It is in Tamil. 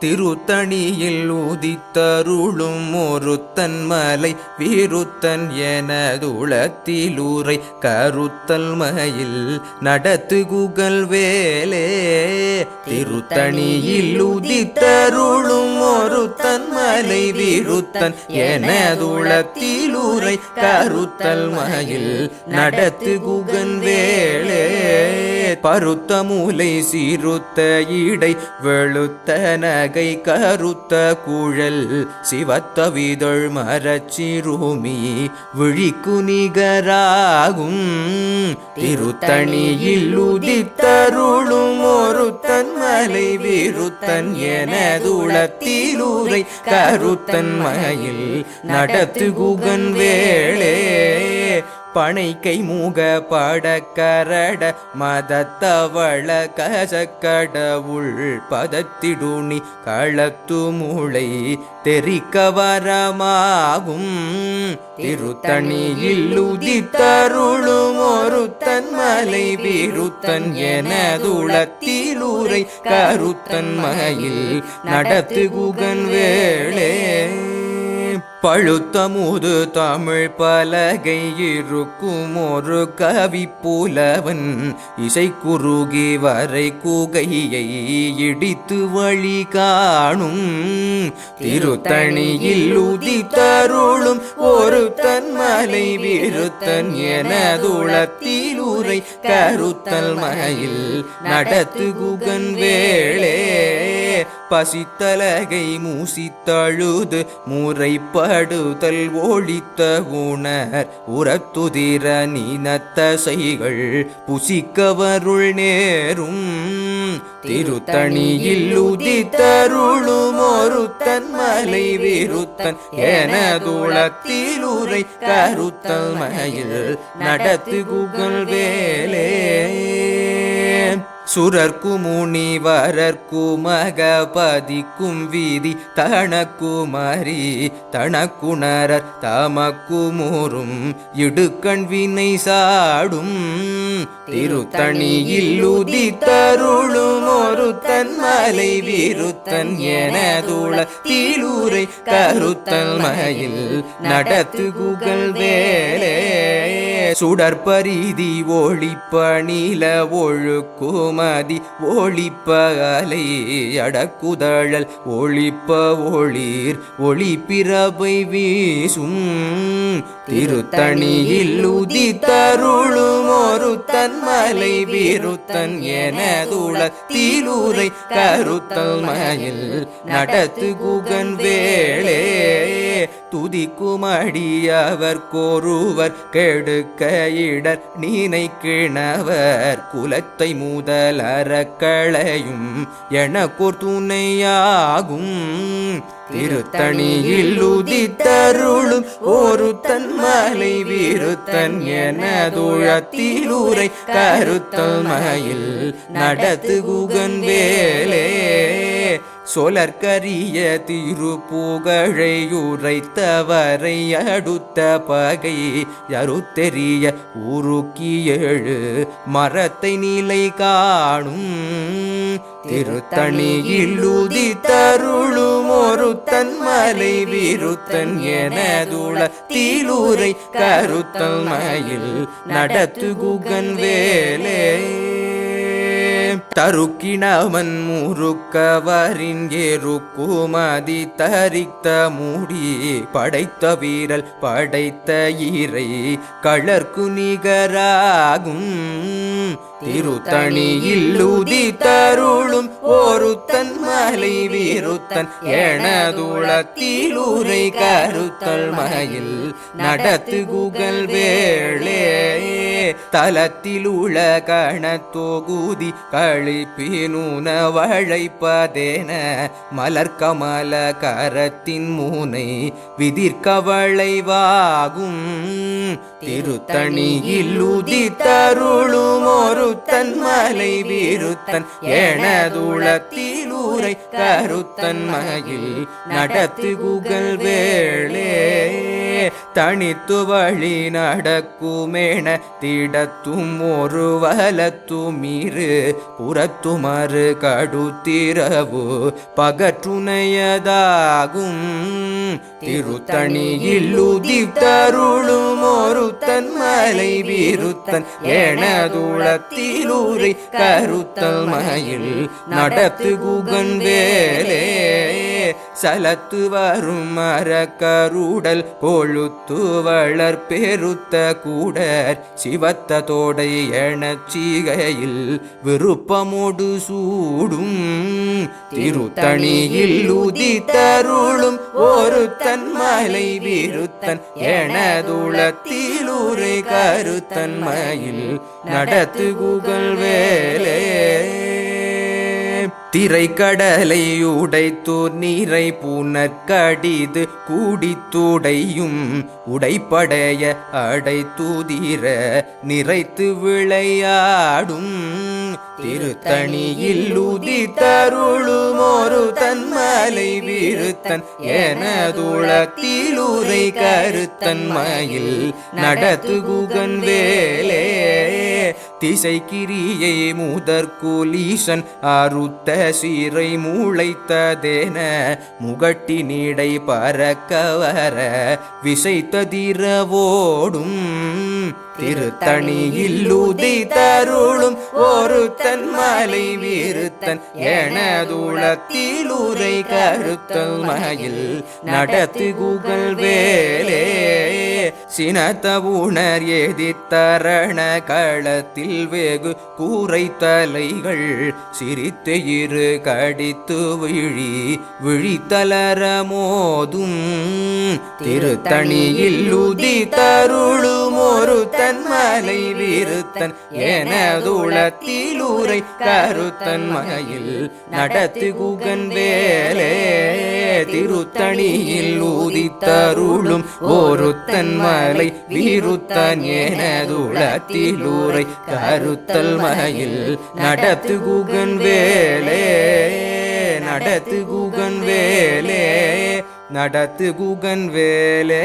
திருத்தணியில் உதித்தருளும் ஒருத்தன் மலை வீருத்தன் எனதுளத்திலூரை கருத்தல் மயில் நடத்து குகல் வேலே. திருத்தணியில் உதித்தருளும் ஒருத்தன் மலை வீருத்தன் எனதுளத்திலூரை கருத்தல் மயில் நடத்து குகன் வேளே. பருத்த மூலை சீருத்த இடை வெளுத்த நகை கருத்த குழல் சிவத்த விதழ் மரச்சிறுமி விழிக்கு நிகராகும். திருத்தணியில் உதித்தருளும் தலை விருத்தன் எனதுளத்திலூரை கருத்தன் மயில் நடத்து குகன் வேளே. பனைக்கை மூக படக்கரட மதத்தவள கசக்கடவுள் பதத்திடுணி களத்து மூளை தெரிக்க வரமாகும் திருத்தணியில் உதித்தருளும் ஒருத்தன் மலை விருத்தன் எனதுளத்திலூரை கருத்தன் மயில் நடத்து குகன் வேளே. பழுத்தமுது தமிழ் பலகை இருக்கும் ஒரு கவி புலவன். இசை குறுகி வரை கூகையை இடித்து வழி காணும். திருத்தணியில் உதித்தருளும் ஒரு தன்மலை விருத்தன் எனதுளத்தில் உரை கருத்தல் மயில். நடத்து குகன் வேளே பசித்தலகை மூசித்தழுது முறைப்படுதல் ஒழித்த உணர் உரத்துதிர நீனத்தசைகள் புசிக்கவருள் நேரும். திருத்தணியில் உதித்தருளும் ஒருத்தன் மலை விருத்தன் எனதுளத்தில் உரை கருத்தல் மயில் நடத்து குகல் வேலே. சுரர்க்கு முனிவரர்க்கு மகபதிக்கும் வீதி தனக்குமரி தனக்குணரர் தமக்குமூரும் இடுக்கண் வினை சாடும் திருத்தணியில் உதி தருளும் ஒரு தன்மலை விருத்தன் எனதுள தீலூரை கருத்தல் மயில் நடத்து குகல் வேலே. சுடற்பரீதி ஒழிப்ப நில ஒழுக்குமதி ஒழிப்ப அலை அடக்குதழல் ஒழிப்ப ஒளிர் ஒளி வீசும் திருத்தணியில் உதித்தருளும் ஒரு தன்மலை விருத்தன் எனதுள தீலூரை கருத்தல் மயில் நடத்து குகன் வேளே துதிக்குமடியவர் கோருவர் கெடுக்க இடர் நீனை கிணவர் குலத்தை முதல் அறக்களையும் எனக்கோர் துணையாகும். திருத்தணியில் உதித்தருளும் ஒரு தன்மலை விருத்தன் எனதுழத்திலூரை கருத்தல் மயில். நடத்து குகன் வேலே சொலற்கரிய திருப்புகழையுரைத்தவரை அடுத்த பகை யருத்தெரிய உருக்கி எழு மரத்தை நிலை காணும். திருத்தணியில் உதித்தருளும் ஒரு தன்மலை விருத்தன் எனதுள தீலூரை கருத்தல் மயில். நடத்து குகன் வேலே தருக்கிணவன் முறுக்கவரின் எருக்குமதி தரித்த மூடி படைத்த வீரல் படைத்த இறை களர்க்கு நிகராகும் திருத்தணியில் உதித்தருளும் ஒரு தன்மலை விருத்தன் எனதுளத்திலூரை கருத்தல் மயில் நடத்து குகல் வேளே. தலத்தில் உள கணத்தொகுதி கழிப்பினுன மலர்கமல கரத்தின் மூனை விதிர்கவளைவாகும். திருத்தணியில் உதித்தருளும் ஒரு மலை வீருத்தன். எனதுளத்திலூரை கருத்தன் மகில் நடத்து குகழ் வேளே. தனித்து வழி நடக்குமேன திடத்தும் ஒரு வலத்துமிரு புறத்துமறு கடுத்திரவு பகற்றுணையதாகும். திருத்தணியில் உதித்தருளும் ஒரு தன்மலை விருத்தன் எனதுளத்திலூரை கருத்தல் மயில் நடத்து குகன் வேலே. சலத்து வரும் மரக்கருடல் கொழுத்து வளர் பெருத்த கூடர் சிவத்த தோடை எனச்சிகையில் விருப்பமோடு சூடும். திருத்தணியில் உதித்தருளும் ஒரு தன்மலை விருத்தன் எனதுளத்திலூரை கருத்தன் மயில். நடத்து குகழ் வேலே திரைக்கடலை உடைத்து நீரை பூனற்கடிது கூடித்துடையும் உடைப்படைய அடைத்துதிர நிறைத்து விளையாடும் திருத்தணியில் உதித்தருளும் ஒரு தன்மலை விருத்தன் எனதுளத்திலுரை கருத்தன் மயில் நடத்து குகன் வேலே திசை கிரியை முதற்குலீசன் அறுத்த சீரை மூளைத்ததேன. முகட்டி நீடை பறக்க வர விசைத்ததிரவோடும் திருத்தணியில் உதித்தருளும் ஒரு வீருத்தன் எனதுளத்தில் உரை கருத்தல் மயில். நடத்து குகழ் வேலே சினத்தவுணர் எதிர்த்தரண களத்தில் வெகு கூரை தலைகள் சிரித்து இரு கடித்து விழி விழித்தலர மோதும். திருத்தணியில் உதி தருளும் ஒரு தன்மலை விருத்தன் எனதுளத்திலூரை கருத்தன் மயில் நடத்து குகன் வேலே. திருத்தணியில் ஊதித்தருளும் ஒரு தன்மலை விருத்தன் எனதுளத்திலூரை கருத்தல் மயில் நடத்து குகன் வேலே நடத்து குகன் வேலே நடத்து குகன் வேலே.